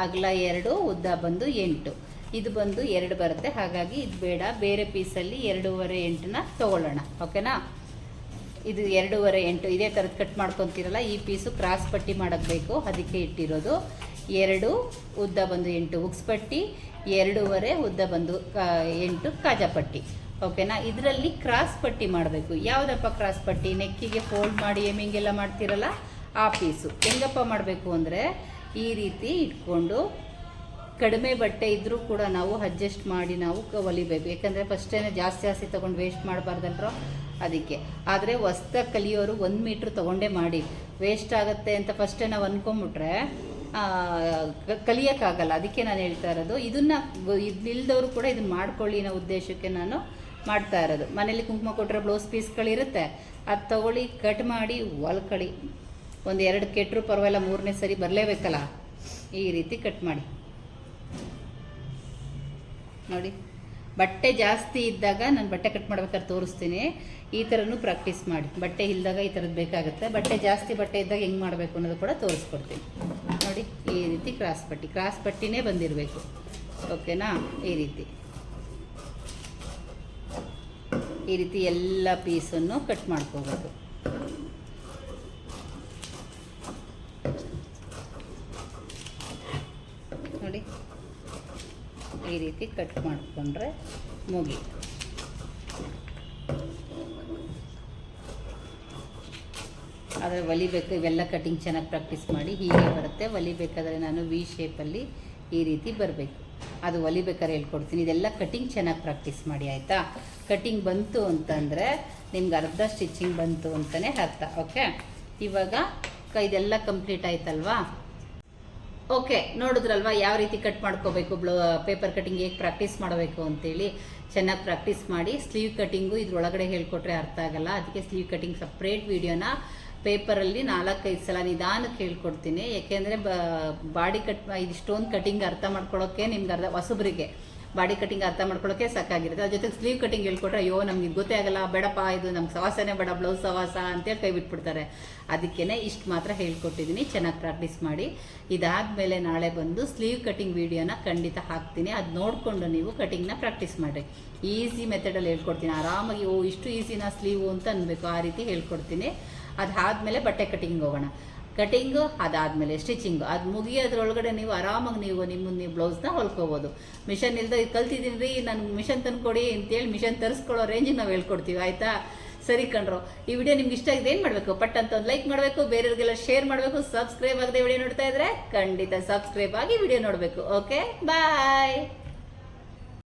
ಅಗಲ ಎರಡು, ಉದ್ದ ಬಂದು ಎಂಟು. ಇದು ಬಂದು ಎರಡು ಬರುತ್ತೆ. ಹಾಗಾಗಿ ಇದು ಬೇಡ. ಬೇರೆ ಪೀಸಲ್ಲಿ ಎರಡೂವರೆ ಎಂಟನ್ನ ತೊಗೊಳ್ಳೋಣ. ಓಕೆನಾ? ಇದು ಎರಡೂವರೆ ಎಂಟು, ಇದೇ ಥರದ ಕಟ್ ಮಾಡ್ಕೊತೀರಲ್ಲ, ಈ ಪೀಸು ಕ್ರಾಸ್ ಪಟ್ಟಿ ಮಾಡೋಕ್ಕೆ ಅದಕ್ಕೆ ಇಟ್ಟಿರೋದು ಎರಡು, ಉದ್ದ ಬಂದು ಎಂಟು ಉಕ್ಸ್ಪಟ್ಟಿ ಎರಡೂವರೆ, ಉದ್ದ ಬಂದು ಎಂಟು ಕಾಜಾಪಟ್ಟಿ ಓಕೆನಾ ಇದರಲ್ಲಿ ಕ್ರಾಸ್ ಪಟ್ಟಿ ಮಾಡಬೇಕು. ಯಾವುದಪ್ಪ ಕ್ರಾಸ್ ಪಟ್ಟಿ? ನೆಕ್ಕಿಗೆ ಫೋಲ್ಡ್ ಮಾಡಿ ಎಮ್ಮಿಂಗೆಲ್ಲ ಮಾಡ್ತೀರಲ್ಲ, ಆ ಪೀಸು ಹೆಂಗಪ್ಪ ಮಾಡಬೇಕು ಅಂದರೆ, ಈ ರೀತಿ ಇಟ್ಕೊಂಡು ಕಡಿಮೆ ಬಟ್ಟೆ ಇದ್ದರೂ ಕೂಡ ನಾವು ಅಡ್ಜಸ್ಟ್ ಮಾಡಿ ನಾವು ಹೊಲಿಬೇಕು ಯಾಕಂದರೆ ಫಸ್ಟೇ ಜಾಸ್ತಿ ಜಾಸ್ತಿ ತೊಗೊಂಡು ವೇಸ್ಟ್ ಮಾಡಬಾರ್ದಲ್ರೋ ಅದಕ್ಕೆ. ಆದರೆ ಹೊಸ್ದಾಗಿ ಕಲಿಯೋರು ಒಂದು ಮೀಟ್ರ್ ತೊಗೊಂಡೇ ಮಾಡಿ. ವೇಸ್ಟ್ ಆಗುತ್ತೆ ಅಂತ ಫಸ್ಟೇ ನಾವು ಅಂದ್ಕೊಂಬಿಟ್ರೆ ಕಲಿಯೋಕ್ಕಾಗಲ್ಲ. ಅದಕ್ಕೆ ನಾನು ಹೇಳ್ತಾ ಇರೋದು, ಇದನ್ನು ಇದಿಲ್ದವರು ಕೂಡ ಇದನ್ನು ಮಾಡ್ಕೊಳ್ಳಿ ಅನ್ನೋ ಉದ್ದೇಶಕ್ಕೆ ನಾನು ಮಾಡ್ತಾ ಇರೋದು. ಮನೇಲಿ ಕುಂಕುಮ ಕೊಟ್ಟರೆ ಬ್ಲೌಸ್ ಪೀಸ್ಗಳಿರುತ್ತೆ ಅದು ತಗೊಳ್ಳಿ ಕಟ್ ಮಾಡಿ ಹೊಲ್ಕೊಳ್ಳಿ ಒಂದು ಎರಡು ಕೆಟ್ಟರು ಪರವಾಗಿಲ್ಲ, ಮೂರನೇ ಸರಿ ಬರಲೇಬೇಕಲ್ಲ? ಈ ರೀತಿ ಕಟ್ ಮಾಡಿ. ನೋಡಿ. ಬಟ್ಟೆ ಜಾಸ್ತಿ ಇದ್ದಾಗ ನಾನು ಬಟ್ಟೆ ಕಟ್ ಮಾಡ್ಬೇಕಾದ್ರೆ ತೋರಿಸ್ತೀನಿ. ಈ ಥರನೂ ಪ್ರಾಕ್ಟೀಸ್ ಮಾಡಿ. ಬಟ್ಟೆ ಇಲ್ದಾಗ ಈ ಥರದ್ದು ಬೇಕಾಗುತ್ತೆ. ಬಟ್ಟೆ ಜಾಸ್ತಿ ಬಟ್ಟೆ ಇದ್ದಾಗ ಹೆಂಗೆ ಮಾಡಬೇಕು ಅನ್ನೋದು ಕೂಡ ತೋರಿಸ್ಕೊಡ್ತೀನಿ. ನೋಡಿ, ಈ ರೀತಿ ಕ್ರಾಸ್ ಪಟ್ಟಿ. ಕ್ರಾಸ್ ಪಟ್ಟಿನೇ ಬಂದಿರಬೇಕು. ಓಕೆನಾ? ಈ ರೀತಿ. ಈ ರೀತಿ ಎಲ್ಲ ಪೀಸನ್ನು ಕಟ್ ಮಾಡ್ಕೋಬೇಕು ನೋಡಿ ಈ ರೀತಿ ಕಟ್ ಮಾಡಿಕೊಂಡ್ರೆ ಮುಗಿ ಆದರೆ ಒಲಿಬೇಕು ಇವೆಲ್ಲ ಕಟಿಂಗ್ ಚೆನ್ನಾಗಿ ಪ್ರಾಕ್ಟೀಸ್ ಮಾಡಿ ಹೀಗೆ ಬರುತ್ತೆ. ಒಲಿಬೇಕಾದ್ರೆ ನಾನು ವಿ ಶೇಪಲ್ಲಿ ಈ ರೀತಿ ಬರಬೇಕು. ಅದು ಹೊಲಿಬೇಕಾದ್ರೆ ಹೇಳ್ಕೊಡ್ತೀನಿ. ಇದೆಲ್ಲ ಕಟಿಂಗ್ ಚೆನ್ನಾಗಿ ಪ್ರಾಕ್ಟೀಸ್ ಮಾಡಿ, ಆಯಿತಾ? ಕಟಿಂಗ್ ಬಂತು ಅಂತಂದರೆ ನಿಮ್ಗೆ ಅರ್ಧ ಸ್ಟಿಚಿಂಗ್ ಬಂತು ಅಂತಲೇ ಅರ್ಥ ಓಕೆ ಇವಾಗ ಇದೆಲ್ಲ ಕಂಪ್ಲೀಟ್ ಆಯ್ತಲ್ವಾ? ಓಕೆ, ನೋಡಿದ್ರಲ್ವಾ ಯಾವ ರೀತಿ ಕಟ್ ಮಾಡ್ಕೋಬೇಕು, ಬ್ಲೌ ಪೇಪರ್ ಕಟಿಂಗ್ ಹೇಗೆ ಪ್ರಾಕ್ಟೀಸ್ ಮಾಡಬೇಕು ಅಂತೇಳಿ. ಚೆನ್ನಾಗಿ ಪ್ರಾಕ್ಟೀಸ್ ಮಾಡಿ ಸ್ಲೀವ್ ಕಟಿಂಗು ಇದ್ರೊಳಗಡೆ ಹೇಳ್ಕೊಟ್ರೆ ಅರ್ಥ ಆಗಲ್ಲ. ಅದಕ್ಕೆ ಸ್ಲೀವ್ ಕಟಿಂಗ್ ಸಪ್ರೇಟ್ ವೀಡಿಯೋನ ಪೇಪರಲ್ಲಿ ನಾಲ್ಕೈದು ಸಲ ನಿಧಾನಕ್ಕೆ ಹೇಳ್ಕೊಡ್ತೀನಿ. ಯಾಕೆಂದರೆ ಬಾಡಿ ಕಟ್ ಇದಿಷ್ಟೊಂದು ಕಟಿಂಗ್ ಅರ್ಥ ಮಾಡ್ಕೊಳ್ಳೋಕ್ಕೆ ನಿಮ್ಗೆ ಅರ್ಧ, ಹೊಸಬ್ರಿಗೆ ಬಾಡಿ ಕಟಿಂಗ್ ಅರ್ಥ ಮಾಡ್ಕೊಳ್ಳೋಕೆ ಸಾಕಾಗಿರುತ್ತೆ. ಅದ್ರ ಜೊತೆಗೆ ಸ್ಲೀವ್ ಕಟಿಂಗ್ ಹೇಳ್ಕೊಟ್ರೆ, ಅಯ್ಯೋ, ನಮ್ಗೆ ಗೊತ್ತೇ ಆಗಲ್ಲ, ಬೇಡಪ್ಪ, ಇದು ನಮ್ಗೆ ಸವಾಸನೇ ಬೇಡ ಬ್ಲೌಸ್ ಸವಾಸ ಅಂತೇಳಿ ಕೈ ಬಿಟ್ಬಿಡ್ತಾರೆ. ಅದಕ್ಕೇ ಇಷ್ಟು ಮಾತ್ರ ಹೇಳ್ಕೊಟ್ಟಿದ್ದೀನಿ ಚೆನ್ನಾಗಿ ಪ್ರಾಕ್ಟೀಸ್ ಮಾಡಿ. ಇದಾದಮೇಲೆ ನಾಳೆ ಬಂದು ಸ್ಲೀವ್ ಕಟಿಂಗ್ ವಿಡಿಯೋನ ಖಂಡಿತ ಹಾಕ್ತೀನಿ. ಅದು ನೋಡಿಕೊಂಡು ನೀವು ಕಟಿಂಗ್ನ ಪ್ರಾಕ್ಟೀಸ್ ಮಾಡಿ ಈಸಿ ಮೆಥಡಲ್ಲಿ ಹೇಳ್ಕೊಡ್ತೀನಿ. ಆರಾಮಾಗಿ, ಓ, ಇಷ್ಟು ಈಸಿನ ಸ್ಲೀವು ಅಂತ ಅನ್ಬೇಕು. ಆ ರೀತಿ ಹೇಳ್ಕೊಡ್ತೀನಿ. ಅದಾದಮೇಲೆ ಬಟ್ಟೆ ಕಟಿಂಗ್ ಹೋಗೋಣ. ಕಟಿಂಗು, ಅದಾದಮೇಲೆ ಸ್ಟಿಚಿಂಗು. ಅದು ಮುಗಿಯೋದ್ರೊಳಗಡೆ ನೀವು ಆರಾಮಾಗಿ ನೀವು ನಿಮ್ಮ ನೀವು ಬ್ಲೌಸ್ನ ಹೊಲ್ಕೋಬೋದು. ಮಿಷನ್ ಇಲ್ಲದೆ ಕಲ್ತಿದ್ದೀನಿ ರೀ ನನಗೆ ಮಿಷನ್ ತಂದುಕೊಡಿ ಅಂತೇಳಿ ಮಿಷನ್ ತರಿಸ್ಕೊಳ್ಳೋ ರೇಂಜಿಗೆ ನಾವು ಹೇಳ್ಕೊಡ್ತೀವಿ, ಆಯಿತಾ? ಸರಿ ಕಣ್ರು, ಈ ವಿಡಿಯೋ ನಿಮ್ಗೆ ಇಷ್ಟ ಆಗಿದೆ ಏನು ಮಾಡಬೇಕು? ಪಟ್ ಅಂತ ಒಂದು ಲೈಕ್ ಮಾಡಬೇಕು, ಬೇರೆಯವ್ರಿಗೆಲ್ಲ ಶೇರ್ ಮಾಡಬೇಕು, ಸಬ್ಸ್ಕ್ರೈಬ್ ಆಗದೆ ವಿಡಿಯೋ ನೋಡ್ತಾ ಇದ್ರೆ ಖಂಡಿತ ಸಬ್ಸ್ಕ್ರೈಬ್ ಆಗಿ ವಿಡಿಯೋ ನೋಡಬೇಕು, ಓಕೆ? ಬಾಯ್!